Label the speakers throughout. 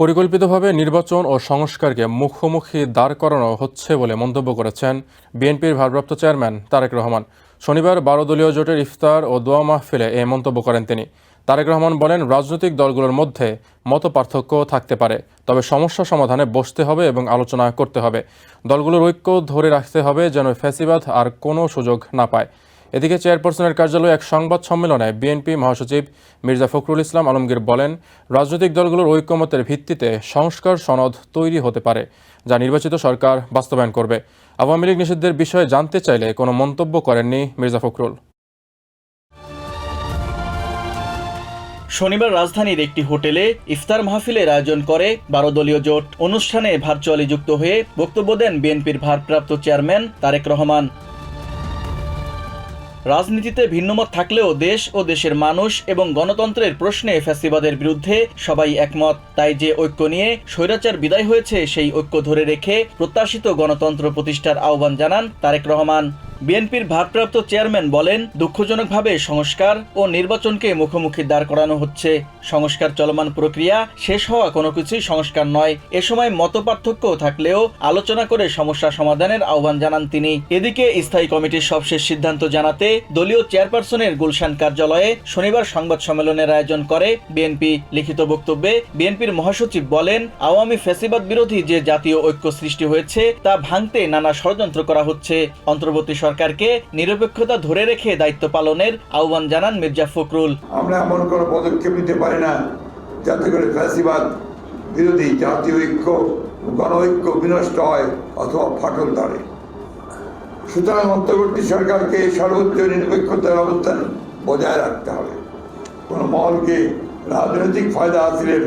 Speaker 1: পরিকল্পিতভাবে নির্বাচন ও সংস্কারকে মুখোমুখি দাঁড় করানো হচ্ছে বলে মন্তব্য করেছেন বিএনপির ভারপ্রাপ্ত চেয়ারম্যান তারেক রহমান। শনিবার বারো দলীয় জোটের ইফতার ও দোয়া মাহফিলে এ মন্তব্য করেন তিনি। তারেক রহমান বলেন, রাজনৈতিক দলগুলোর মধ্যে মত পার্থক্য থাকতে পারে, তবে সমস্যা সমাধানে বসতে হবে এবং আলোচনা করতে হবে। দলগুলোর ঐক্য ধরে রাখতে হবে যেন ফ্যাসিবাদ আর কোনো সুযোগ না পায়। এদিকে চেয়ারপারসনের কার্যালয়ে এক সংবাদ সম্মেলনে বিএনপি মহাসচিব মির্জা ফখরুল ইসলাম আলমগীর বলেন, রাজনৈতিক দলগুলোর ঐক্যমতের ভিত্তিতে সংস্কার সনদ তৈরি হতে পারে, যা নির্বাচিত সরকার বাস্তবায়ন করবে। আওয়ামী লীগ নিষিদ্ধের বিষয়ে জানতে চাইলে কোনো মন্তব্য করেননি মির্জা ফখরুল।
Speaker 2: শনিবার রাজধানীর একটি হোটেলে ইফতার মাহফিলের আয়োজন করে বারো দলীয় জোট অনুষ্ঠানে ভার্চুয়ালি যুক্ত হয়ে বক্তব্য দেন বিএনপির ভারপ্রাপ্ত চেয়ারম্যান তারেক রহমান। রাজনীতিতে ভিন্নমত থাকলেও দেশ ও দেশের মানুষ এবং গণতন্ত্রের প্রশ্নে ফ্যাসিবাদের বিরুদ্ধে সবাই একমত। তাই যে ঐক্য নিয়ে স্বৈরাচার বিদায় হয়েছে, সেই ঐক্য ধরে রেখে প্রত্যাশিত গণতন্ত্র প্রতিষ্ঠার আহ্বান জানান তারেক রহমান। বিএনপির ভারপ্রাপ্ত চেয়ারম্যান বলেন, দুঃখজনকভাবে সংস্কার ও নির্বাচনকে মুখোমুখি দাঁড় করানো হচ্ছে। সংস্কার চলমান প্রক্রিয়া শেষ হওয়া কোনো কিছুই সংস্কার নয়। এ সময় মতপার্থক্য থাকলেও আলোচনা করে সমস্যা সমাধানের আহ্বান জানান তিনি। এদিকে স্থায়ী কমিটির সবশেষ সিদ্ধান্ত জানাতে দলীয় চেয়ারপারসনের গুলশান কার্যালয়ে শনিবার সংবাদ সম্মেলনের আয়োজন করে বিএনপি। লিখিত বক্তব্যে বিএনপির মহাসচিব বলেন, আওয়ামী ফ্যাসিবাদ বিরোধী যে জাতীয় ঐক্য সৃষ্টি হয়েছে তা ভাঙতে নানা ষড়যন্ত্র করা হচ্ছে। অন্তর্বর্তী সরকারকে নিরপেক্ষতা ধরে রেখে দায়িত্ব পালনের আহ্বান জানান মির্জা ফখরুল।
Speaker 3: আমরা এমন কোনো পদক্ষেপ নিতে পারি না, যাতে করে ফ্যাসিবাদ বিরোধী জাতীয় ঐক্য গণ ঐক্য বিনষ্ট হয় অথবা ফাটল ধরে। সুতরাং অন্তর্বর্তী সরকারকে সর্বোচ্চ নিরপেক্ষতার অবস্থান বজায় রাখতে হবে। কোনো মহলকে রাজনৈতিক ফায়দা হাসিলের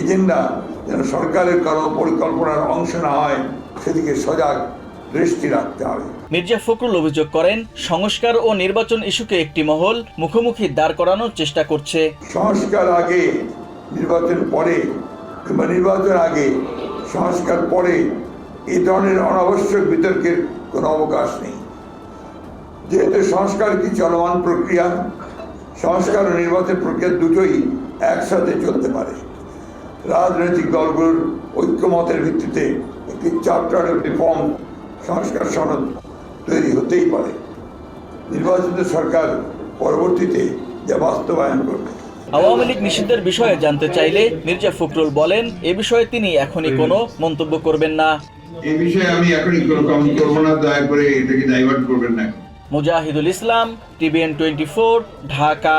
Speaker 3: এজেন্ডা যেন সরকারের কোনো পরিকল্পনার অংশ না হয়, সেদিকে সজাগ দৃষ্টি রাখতে হবে।
Speaker 2: মির্জা ফখরুল অভিযোগ করেন সংস্কার ও নির্বাচন ইস্যুকে একটি মহল মুখোমুখি দাঁড় করানোর চেষ্টা করছে।
Speaker 3: সংস্কার আগে নির্বাচন পরে কিংবা নির্বাচন আগে সংস্কার পরে এই ধরনের অনাবশ্যক বিতর্কের কোনো অবকাশ নেই। যেহেতু সংস্কার কি চলমান প্রক্রিয়া সংস্কার ও নির্বাচন প্রক্রিয়া দুটোই একসাথে চলতে পারে। রাজনৈতিক দলগুলোর ঐক্যমতের ভিত্তিতে একটি চার্টার রিফর্ম সংস্কার সনদ তৈরি হতেই পারে। নির্বাচিত সরকার পরবর্তীতে যা বাস্তবায়ন করবে।
Speaker 2: আওয়ামী লীগ নিষিদ্ধের বিষয়ে জানতে চাইলে মির্জা ফখরুল বলেন এ বিষয়ে তিনি এখনই কোনো মন্তব্য করবেন না।
Speaker 4: এই বিষয়ে আমি এখনই কোনো কমেন্ট করব না দয়া করে এটাকে ডাইভার্ট করবেন না।
Speaker 2: Mujahidul Islam TVN twenty four Dhaka.